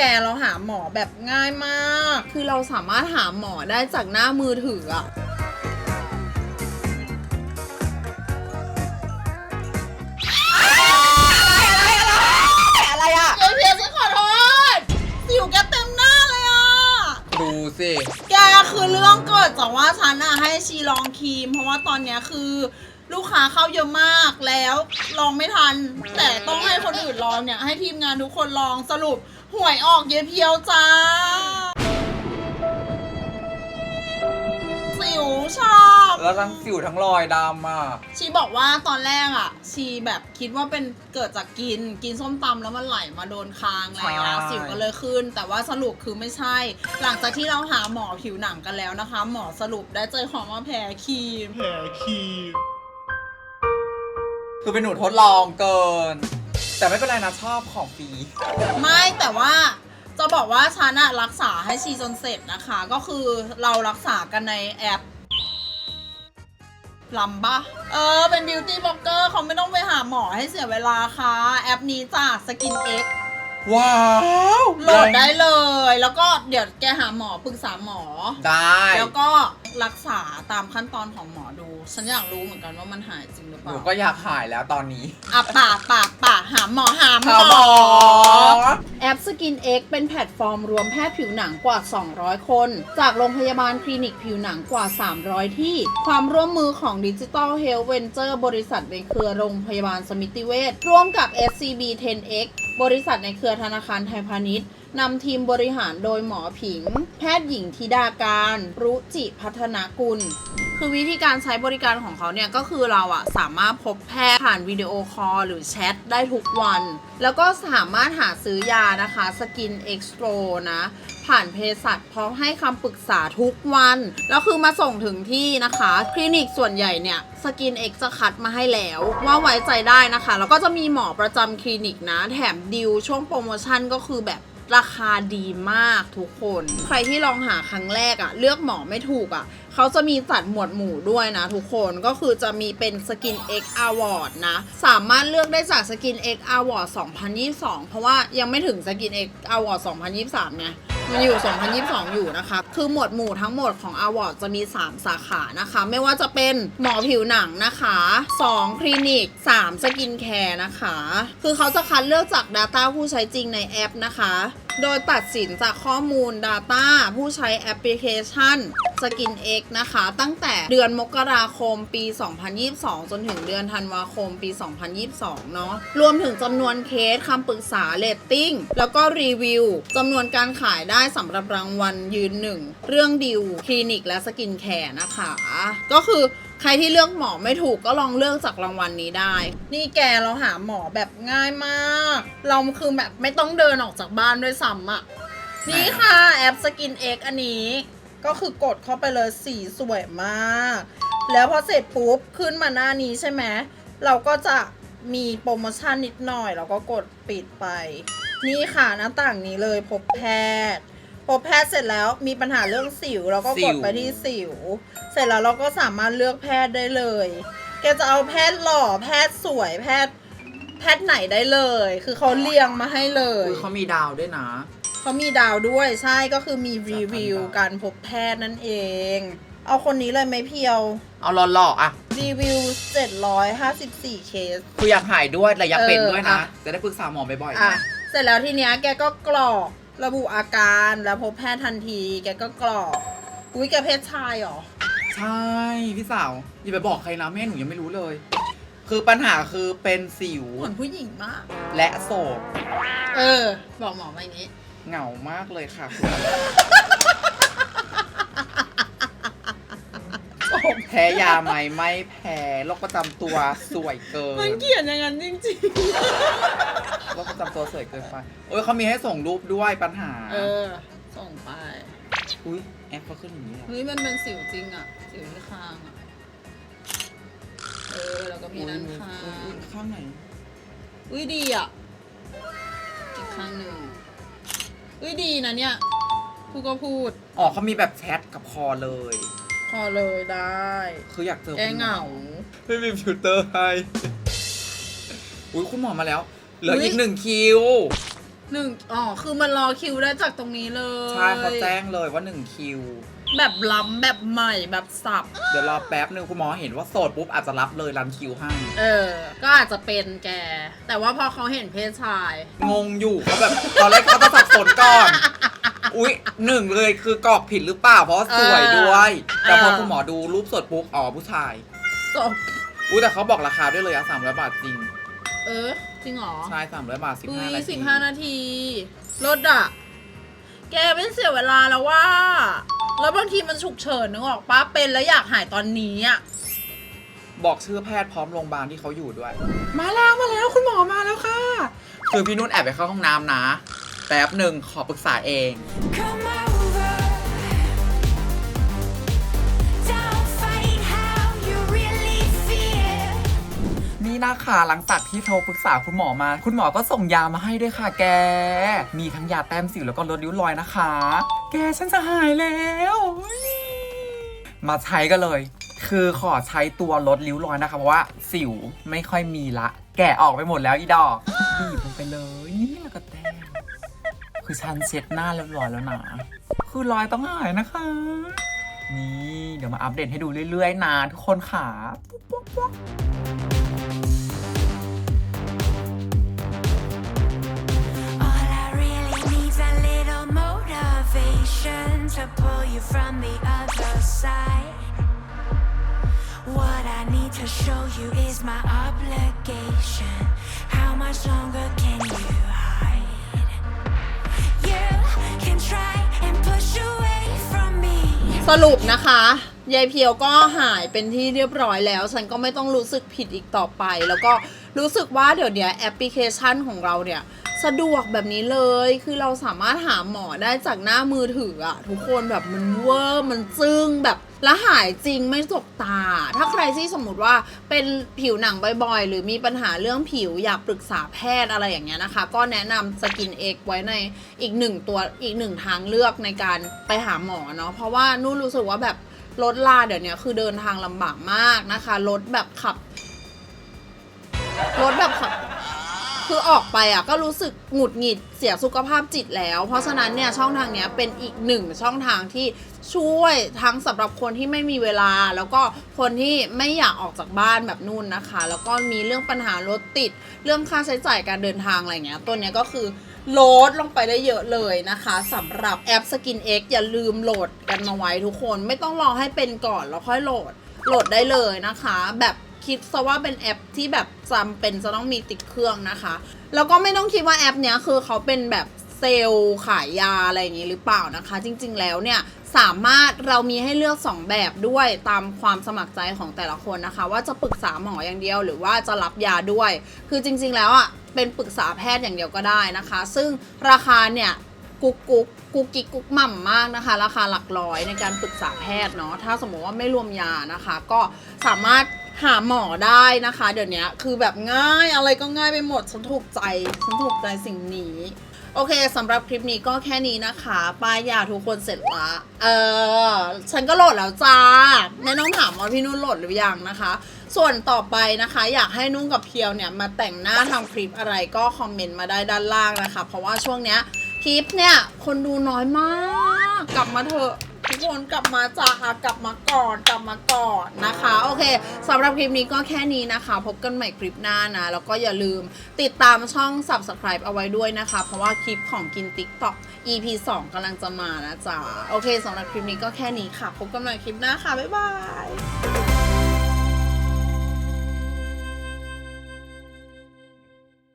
แกเราหาหมอแบบง่ายมาก คือเราสามารถหาหมอได้จากหน้ามือถืออะอะไรอะเอพีเอสขอโทษสิวแกเต็มหน้าเลยอะดูสิ แกคือเรื่องเกิดจากว่าฉันอะให้ชีลองครีม เพราะว่าตอนเนี้ยคือ ลูกค้าเข้าเยอะมากแล้วลองไม่ทัน แต่ต้องให้คนอื่นลองเนี่ย ให้ทีมงานทุกคนลองสรุปหวยออกเยเพียวจ้า สิวชอบ แล้วทั้งสิวทั้งรอยดำอะ ชีบอกว่าตอนแรกอะ ชีแบบคิดว่าเป็นเกิดจากกินกินส้มตำแล้วมันไหลมาโดนคางอะไรอย่างเงี้ยใช่ สิวก็เลยขึ้น แต่ว่าสรุปคือไม่ใช่ หลังจากที่เราหาหมอผิวหนังกันแล้วนะคะ หมอสรุปได้เจอของว่าแพ้ครีม แผลคีบ คือเป็นหนูทดลองเกิน แต่ไม่เป็นไรนะชอบของฟรีไม่แต่ว่าจะบอกว่าฉันอะรักษาให้ชีจนเสร็จนะคะ ก็คือเรารักษากันในแอปลำปะเออ เป็นบิวตี้บล็อกเกอร์เขาไม่ต้องไปหาหมอให้เสียเวลาค่ะ แอปนี้จ้ะสกินเอ็กว้าวโหลดได้เลย แล้วก็เดี๋ยวแกหาหมอปรึกษาหมอ ได้ แล้วก็ รักษาตามขั้นตอนของหมอดู ฉันอยากรู้เหมือนกันว่ามันหายจริงหรือเปหล่านูก็อยากหายแล้วตอนนี้อะปากปากปากหาหมอหาหมหาหมอ แอป Skin X เป็นแพลตฟอร์มรวมแพทย์ผิวหนังกว่า 200 คน จากโรงพยาบาลคลินิกผิวหนังกว่า 300 ที่ ความร่วมมือของ Digital Health Venture บริษัทในเครือโรงพยาบาลสมิติเวชร่วมกับ SCB 10X บริษัทในเครือธนาคารไทยพาณิชย์นำทีมบริหารโดยหมอผิง แพทย์หญิงธิดาการ รุจิพัฒนากุล คือวิธีการใช้บริการของเขาเนี่ยก็คือเราอะสามารถพบแพทย์ผ่านวิดีโอคอลหรือแชทได้ทุกวัน แล้วก็สามารถหาซื้อยานะคะสกินเอ็กซ์โตรนะ ผ่านเภสัชพร้อมให้คำปรึกษาทุกวัน แล้วคือมาส่งถึงที่นะคะ คลินิกส่วนใหญ่เนี่ยสกินเอ็กจะคัดมาให้แล้ว ว่าไว้ใจได้นะคะ แล้วก็จะมีหมอประจำคลินิกนะ แถมดิวช่วงโปรโมชั่นก็คือแบบราคาดีมากทุกคน ใครที่ลองหาครั้งแรกอะเลือกหมอไม่ถูกอะ เขาจะมีจัดหมวดหมู่ด้วยนะทุกคนก็คือจะมีเป็น Skin X Award นะ สามารถเลือกได้จาก Skin X Award 2022 เพราะว่ายังไม่ถึง Skin X Award 2023ไงมันอยู่ 2022 อยู่นะคะ คือหมวดหมู่ทั้งหมดของ Award จะมี 3 สาขานะคะ ไม่ว่าจะเป็นหมอผิวหนังนะคะ 2 คลินิก 3 สกินแคร์นะคะ คือเขาจะคัดเลือกจาก Data ผู้ใช้จริงในแอปนะคะ โดยตัดสินจากข้อมูล Data ผู้ใช้แอปพลิเคชัน Skin X นะคะ ตั้งแต่เดือนมกราคมปี 2022 จนถึงเดือนธันวาคมปี 2022 เนาะรวมถึงจำนวนเคสคำปรึกษาเรตติ้ง แล้วก็รีวิวจำนวนการขายได้สำหรับรางวัลยืนหนึ่งเรื่องดิวคลินิกและสกินแคร์นะคะ ก็คือ ใครที่เลือกหมอไม่ถูกก็ลองเลือกจากรางวัลนี้ได้ นี่แกเราหาหมอแบบง่ายมาก เราคือแบบไม่ต้องเดินออกจากบ้านด้วยซ้ำอะนี่ค่ะแอป Skin X อันนี้ ก็คือกดเข้าไปเลยสีสวยมาก แล้วพอเสร็จปุ๊บขึ้นมาหน้านี้ใช่ไหมเราก็จะมีโปรโมชั่นนิดหน่อย เราก็กดปิดไป นี่ค่ะหน้าต่างนี้เลยพบแพทย์ พบแพทย์เสร็จแล้วมีปัญหาเรื่องสิวเราก็กดไปที่สิว เสร็จแล้วเราก็สามารถเลือกแพทย์ได้เลย แกจะเอาแพทย์หล่อแพทย์สวยแพทย์แพทย์ไหนได้เลย คือเขาเรียงมาให้เลย อุ๊ยเขามีดาวด้วยนะ เขามีดาวด้วยใช่ก็คือมีรีวิวการพบแพทย์นั่นเอง เอาคนนี้เลยไหมเพียว เอาหล่อๆอะรีวิว 754 เคส คืออยากหายด้วยแต่อยากเป็นเออด้วยนะอะ จะได้ปรึกษาหมอบ่อยๆอะ นะเสร็จแล้วทีเนี้ยแกก็กรอก ระบุอาการแล้วพบแพทย์ทันที แกก็กรอกอุ้ยแกเพศชายเหรอ ใช่พี่สาวอย่าไปบอกใครนะแม่หนูยังไม่รู้เลย คือปัญหาคือเป็นสิวเหมือนผู้หญิงมาก และโสด เออ บอกหมอมาอย่างนี้ เหงามากเลยค่ะคุณ แพ้ยาไหมไม่แพ้โรคประจำตัวสวยเกินมันเขียนอย่างนั้นจริงโรคประจำตัวสวยเกินไปโอ้ยเขามีให้ส่งรูปด้วยปัญหาๆ เออ ส่งไปอุ้ยแอปเขาขึ้นอย่างนี้เหรอเฮ้ยมันเป็นสิวจริงอะ สิวที่คางอะ เออ แล้วก็มีด้านข้างอุ๊ยอุ๊ยข้างไหนอุ้ยดีอะ อีกข้างหนึ่งอุ้ยดีนะเนี่ยพูดก็พูด อ๋อเขามีแบบแชทกับคอเลย พอเลยได้คืออยากเจอแกเหงา ไม่มีฟิลเตอร์ให้อุ้ยคุณหมอมาแล้ว เหลืออุ๊ย อีกหนึ่งคิว หนึ่งอ๋อ คือมันรอคิวได้จากตรงนี้เลยใช่เขาแจ้งเลยว่า1คิว แบบล้ำแบบใหม่แบบสับ เดี๋ยวรอแป๊บหนึ่งคุณหมอเห็นว่าโสดปุ๊บอาจจะรับเลยรันคิวให้ เออ ก็อาจจะเป็นแก แต่ว่าพอเขาเห็นเพศชาย งงอยู่เขาแบบ ตอนแรกเขาจะสับสนก่อน อุ๊ยหนึ่งเลยคือกรอกผิดหรือเปล่าเพราะว่าสวยด้วย แต่พอเออคุณหมอดูรูปสดปุ๊บอ๋อผู้ชายจบอุ้ยแต่เขาบอกราคาด้วยเลยอะสามร้อยบาทจริง เออ จริงเหรอใช่สามร้อยบาทสิบอุ้ห้ายนาทีสิบห้านาทีรถอะแกไม่เสียเวลาแล้วว่า แล้วบางทีมันฉุกเฉินนึกออกปะเป็นแล้วอยากหายตอนนี้อะบอกชื่อแพทย์พร้อมโรงพยาบาลที่เขาอยู่ด้วย มาแล้วมาแล้วคุณหมอมาแล้วค่ะ คือพี่นุ่นแอบไปเข้าห้องน้ำนะ แป๊บหนึ่งขอปรึกษาเอง นี่นะคะหลังจากที่โทรปรึกษาคุณหมอมา คุณหมอก็ส่งยามาให้ด้วยค่ะแก มีทั้งยาแต้มสิวแล้วก็ลดริ้วรอยนะคะ แกฉันจะหายแล้ว มาใช้กันเลย คือขอใช้ตัวลดริ้วรอยนะคะเพราะว่าสิวไม่ค่อยมีละ แกะออกไปหมดแล้วอีดอกบีบลงไปเลย นี่แล้วก็แต้ม คือฉันเช็ดหน้าเรียบร้อยแล้วนะคือรอยต้องหายนะคะ นี่เดี๋ยวมาอัปเดตให้ดูเรื่อยๆนะทุกคนค่ะ All I really need's a little สรุปนะคะ ยายเพียวก็หายเป็นที่เรียบร้อยแล้ว ฉันก็ไม่ต้องรู้สึกผิดอีกต่อไป แล้วก็รู้สึกว่าเดี๋ยวนี้แอปพลิเคชันของเราเนี่ยสะดวกแบบนี้เลย คือเราสามารถหาหมอได้จากหน้ามือถืออะทุกคนแบบมันเวอร์มันจึ้งแบบและหายจริงไม่จกตา ถ้าใครที่สมมติว่าเป็นผิวหนังบ่อยๆ หรือมีปัญหาเรื่องผิวอยากปรึกษาแพทย์อะไรอย่างเงี้ยนะคะ ก็แนะนำสกินเอ็กไว้ในอีกหนึ่งตัวอีกหนึ่งทางเลือกในการไปหาหมอเนาะ เพราะว่านุ่นรู้สึกว่าแบบ รถลาเดี๋ยวนี้คือเดินทางลำบากมากนะคะ รถแบบขับ รถแบบขับ คือออกไปอะก็รู้สึกหงุดหงิดเสียสุขภาพจิตแล้ว เพราะฉะนั้นเนี่ยช่องทางเนี้ยเป็นอีกหนึ่งช่องทางที่ช่วยทั้งสำหรับคนที่ไม่มีเวลา แล้วก็คนที่ไม่อยากออกจากบ้านแบบนู่นนะคะ แล้วก็มีเรื่องปัญหารถติด เรื่องค่าใช้จ่ายการเดินทางอะไรเงี้ยตัวเนี้ยก็คือ ลดลงไปได้เยอะเลยนะคะสำหรับแอป Skin X อย่าลืมโหลดกันมาไว้ทุกคนไม่ต้องรอให้เป็นก่อนแล้วค่อยโหลด โหลดได้เลยนะคะ แบบคิดซะว่าเป็นแอปที่แบบจำเป็นจะต้องมีติดเครื่องนะคะ แล้วก็ไม่ต้องคิดว่าแอปเนี้ยคือเขาเป็นแบบเซลล์ขายยาอะไรอย่างนี้หรือเปล่านะคะ จริง ๆ แล้วเนี่ยสามารถเรามีให้เลือก 2 แบบด้วยตามความสมัครใจของแต่ละคนนะคะ ว่าจะปรึกษาหมออย่างเดียวหรือว่าจะรับยาด้วย คือจริง ๆ แล้วอะ เป็นปรึกษาแพทย์อย่างเดียวก็ได้นะคะ ซึ่งราคาเนี่ยกุ๊กกุ๊กกุ๊กกิ๊กกุ๊กหม่ำมากนะคะ ราคาหลักร้อยในการปรึกษาแพทย์เนาะถ้าสมมติว่าไม่รวมยานะคะ ก็สามารถหาหมอได้นะคะ เดี๋ยวนี้คือแบบง่ายอะไรก็ง่ายไปหมดฉันถูกใจฉันถูกใจสิ่งนี้ โอเคสำหรับคลิปนี้ก็แค่นี้นะคะป้ายยาทุกคนเสร็จละเออ ฉันก็โหลดแล้วจ้าแม่น้องถามว่าพี่นุ่นโหลดหรือยังนะคะ ส่วนต่อไปนะคะ อยากให้นุ่งกับเพียวเนี่ยมาแต่งหน้าทำคลิปอะไรก็คอมเมนต์มาได้ด้านล่างนะคะ เพราะว่าช่วงเนี้ยคลิปเนี่ยคนดูน้อยมาก กลับมาเถอะ ทุกคนกลับมาจ้าค่ะกลับมาก่อนกลับมาก่อนนะคะ โอเคสำหรับคลิปนี้ก็แค่นี้นะคะ พบกันใหม่คลิปหน้านะ แล้วก็อย่าลืมติดตามช่อง subscribe เอาไว้ด้วยนะคะ เพราะว่าคลิปของกิน TikTok EP 2กำลังจะมานะจ๊ะ โอเคสำหรับคลิปนี้ก็แค่นี้ค่ะ พบกันใหม่คลิปหน้าค่ะ บ๊ายบาย